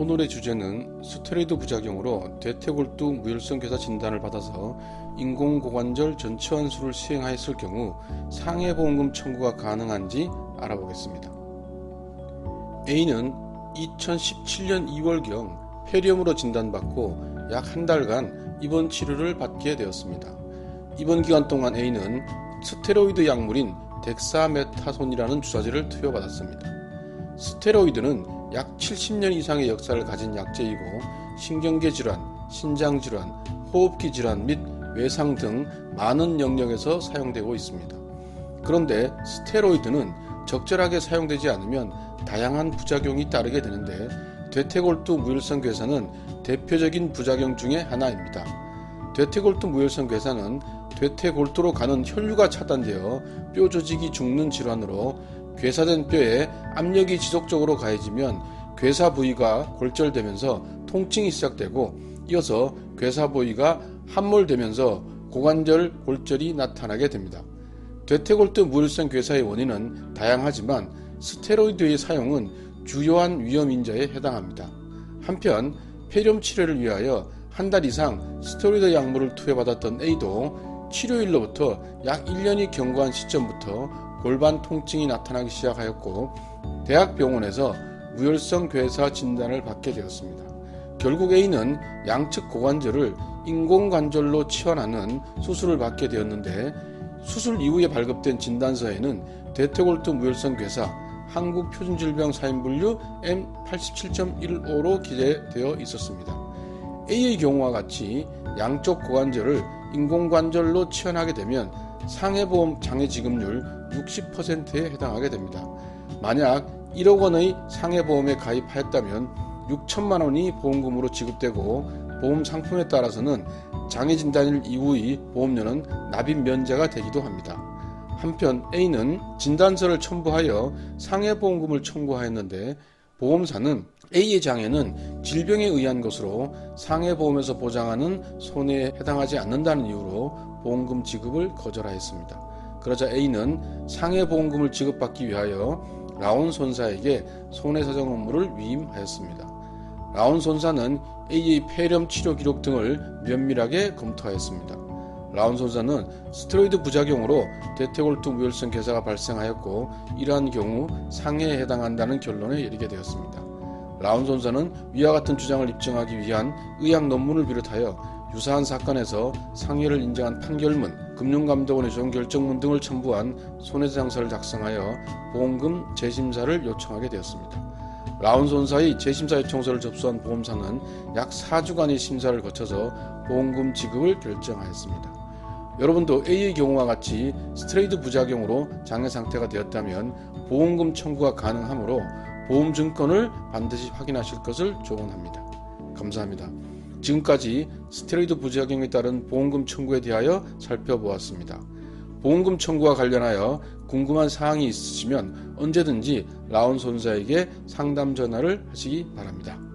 오늘의 주제는 스테로이드 부작용으로 대퇴골두 무혈성 괴사 진단을 받아서 인공고관절 전치환술을 시행하였을 경우 상해보험금 청구가 가능한지 알아보겠습니다. A는 2017년 2월경 폐렴으로 진단받고 약 한 달간 입원 치료를 받게 되었습니다. 이번 기간 동안 A는 스테로이드 약물인 덱사메타손이라는 주사제를 투여받았습니다. 스테로이드는 약 70년 이상의 역사를 가진 약제이고 신경계 질환, 신장 질환, 호흡기 질환 및 외상 등 많은 영역에서 사용되고 있습니다. 그런데 스테로이드는 적절하게 사용되지 않으면 다양한 부작용이 따르게 되는데 대퇴골두 무혈성 괴사는 대표적인 부작용 중의 하나입니다. 대퇴골두 무혈성 괴사는 대퇴골두로 가는 혈류가 차단되어 뼈 조직이 죽는 질환으로 괴사된 뼈에 압력이 지속적으로 가해지면 괴사 부위가 골절되면서 통증이 시작되고 이어서 괴사 부위가 함몰되면서 고관절 골절이 나타나게 됩니다. 대퇴골두 무혈성 괴사의 원인은 다양하지만 스테로이드의 사용은 주요한 위험 인자에 해당합니다. 한편 폐렴 치료를 위하여 한 달 이상 스테로이드 약물을 투여받았던 A도 치료일로부터 약 1년이 경과한 시점부터 골반 통증이 나타나기 시작하였고 대학병원에서 무혈성 괴사 진단을 받게 되었습니다. 결국 A는 양측 고관절을 인공관절로 치환하는 수술을 받게 되었는데 수술 이후에 발급된 진단서에는 대퇴골두 무혈성 괴사 한국표준질병 사인분류 M87.15로 기재되어 있었습니다. A의 경우와 같이 양쪽 고관절을 인공관절로 치환하게 되면 상해보험 장애지급률 60%에 해당하게 됩니다. 만약 1억 원의 상해보험에 가입하였다면 6천만 원이 보험금으로 지급되고 보험 상품에 따라서는 장애 진단일 이후의 보험료는 납입 면제가 되기도 합니다. 한편 A는 진단서를 첨부하여 상해보험금을 청구하였는데 보험사는 A의 장애는 질병에 의한 것으로 상해보험에서 보장하는 손해에 해당하지 않는다는 이유로 보험금 지급을 거절하였습니다. 그러자 A는 상해보험금을 지급받기 위하여 라온 손사에게 손해사정 업무를 위임하였습니다. 라온 손사는 A의 폐렴 치료 기록 등을 면밀하게 검토하였습니다. 라온 손사는 스테로이드 부작용으로 대퇴골두 무혈성 괴사가 발생하였고 이러한 경우 상해에 해당한다는 결론에 이르게 되었습니다. 라운 손사는 위와 같은 주장을 입증하기 위한 의학 논문을 비롯하여 유사한 사건에서 상해를 인정한 판결문, 금융감독원의 좋은 결정문 등을 첨부한 손해배상서를 작성하여 보험금 재심사를 요청하게 되었습니다. 라운 손사의 재심사 요청서를 접수한 보험사는 약 4주간의 심사를 거쳐서 보험금 지급을 결정하였습니다. 여러분도 A의 경우와 같이 스트레이드 부작용으로 장애 상태가 되었다면 보험금 청구가 가능하므로 보험 증권을 반드시 확인하실 것을 조언합니다. 감사합니다. 지금까지 스테로이드 부작용에 따른 보험금 청구에 대하여 살펴보았습니다. 보험금 청구와 관련하여 궁금한 사항이 있으시면 언제든지 라온 손사에게 상담 전화를 하시기 바랍니다.